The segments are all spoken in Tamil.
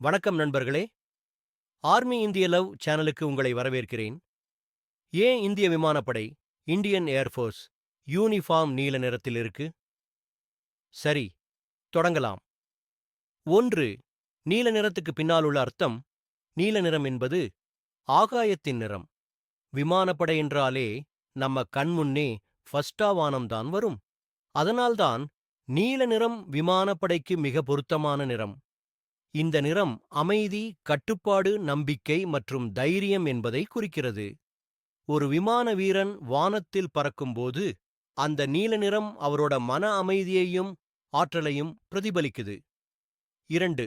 வணக்கம் நண்பர்களே. ஆர்மி இந்திய லவ் சேனலுக்கு உங்களை வரவேற்கிறேன். ஏன் இந்திய விமானப்படை இந்தியன் ஏர்ஃபோர்ஸ் யூனிஃபார்ம் நீல நிறத்தில் இருக்கு? சரி தொடங்கலாம். ஒன்று நீல நிறத்துக்கு பின்னால் உள்ள அர்த்தம் நீல நிறம் என்பது ஆகாயத்தின் நிறம். விமானப்படை என்றாலே நம்ம கண்முன்னே ஃபஸ்டா வானம்தான் வரும். அதனால்தான் நீல நிறம் விமானப்படைக்கு மிக பொருத்தமான நிறம். இந்த நிறம் அமைதி கட்டுப்பாடு நம்பிக்கை மற்றும் தைரியம் என்பதை குறிக்கிறது. ஒரு விமான வீரன் வானத்தில் பறக்கும்போது அந்த நீல நிறம் அவரோட மன அமைதியையும் ஆற்றலையும் பிரதிபலிக்குது. இரண்டு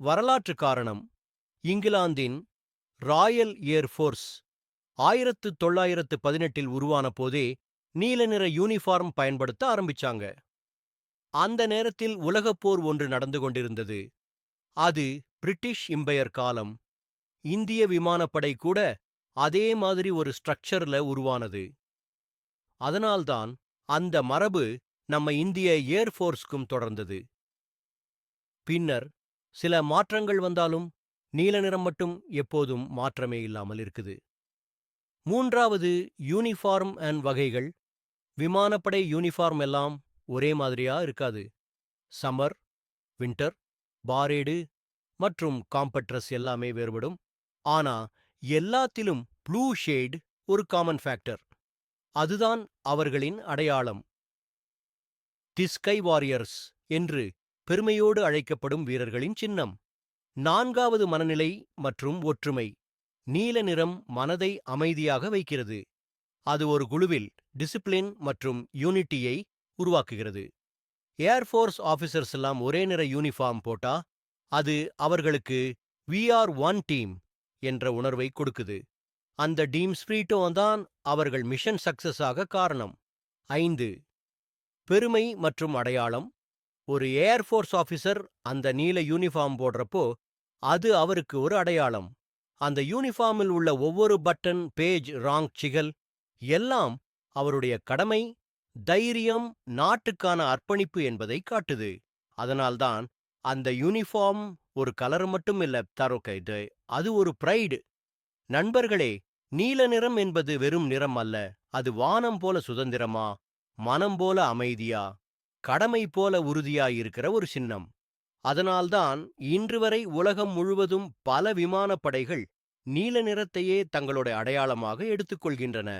வரலாற்று காரணம். இங்கிலாந்தின் ராயல் ஏர் ஃபோர்ஸ் ஆயிரத்து தொள்ளாயிரத்து பதினெட்டில் உருவான போதே நீல நிற யூனிஃபார்ம் பயன்படுத்த ஆரம்பிச்சாங்க. அந்த நேரத்தில் உலகப்போர் ஒன்று நடந்து கொண்டிருந்தது. அது பிரிட்டிஷ் இம்பையர் காலம். இந்திய விமானப்படை கூட அதே மாதிரி ஒரு ஸ்ட்ரக்சர்ல உருவானது. அதனால்தான் அந்த மரபு நம்ம இந்திய ஏர்ஃபோர்ஸ்க்கும் தொடர்ந்தது. பின்னர் சில மாற்றங்கள் வந்தாலும் நீல நிறம் மட்டும் எப்போதும் மாற்றமே இல்லாமல் இருக்குது. மூன்றாவது யூனிஃபார்ம் அண்ட் வகைகள். விமானப்படை யூனிஃபார்ம் எல்லாம் ஒரே மாதிரியா இருக்காது. சம்மர் வின்டர் பாரேடு மற்றும் காம்பட்ரஸ் எல்லாமே வேறுபடும். ஆனா எல்லாத்திலும் ப்ளூ ஷேட் ஒரு காமன் ஃபேக்டர். அதுதான் அவர்களின் அடையாளம். தி ஸ்கை வாரியர்ஸ் என்று பெருமையோடு அழைக்கப்படும் வீரர்களின் சின்னம். நான்காவது மனநிலை மற்றும் ஒற்றுமை நீல நிறம் மனதை அமைதியாக வைக்கிறது. அது ஒரு குழுவில் டிசிப்ளின் மற்றும் யூனிட்டியை உருவாக்குகிறது. ஏர்ஃபோர்ஸ் ஆஃபீஸர்ஸ் எல்லாம் ஒரே நிற யூனிஃபார்ம் போட்டா அது அவர்களுக்கு வி ஆர் ஒன் டீம் என்ற உணர்வை கொடுக்குது. அந்த டீம் ஸ்பிரிட்டும் தான் அவர்கள் மிஷன் சக்சஸ் ஆக காரணம். ஐந்து பெருமை மற்றும் அடையாளம். ஒரு ஏர்ஃபோர்ஸ் ஆஃபீஸர் அந்த நீல யூனிஃபார்ம் போடுறப்போ அது அவருக்கு ஒரு அடையாளம். அந்த யூனிஃபார்மில் உள்ள ஒவ்வொரு பட்டன் பேஜ் ராங் சிகல் எல்லாம் அவருடைய கடமை தைரியம் நாட்டுக்கான அர்ப்பணிப்பு என்பதை காட்டுது. அதனால்தான் அந்த யூனிஃபார்ம் ஒரு கலர் மட்டும் இல்ல தரோக்கைடு அது ஒரு பிரைடு. நண்பர்களே நீல நிறம் என்பது வெறும் நிறம் அல்ல அது வானம் போல சுதந்திரமா மனம் போல அமைதியா கடமை போல உறுதியா இருக்கிற ஒரு சின்னம். அதனால்தான் இன்று வரை உலகம் முழுவதும் பல விமானப்படைகள் நீல நிறத்தையே தங்களுடைய அடையாளமாக எடுத்துக்கொள்கின்றன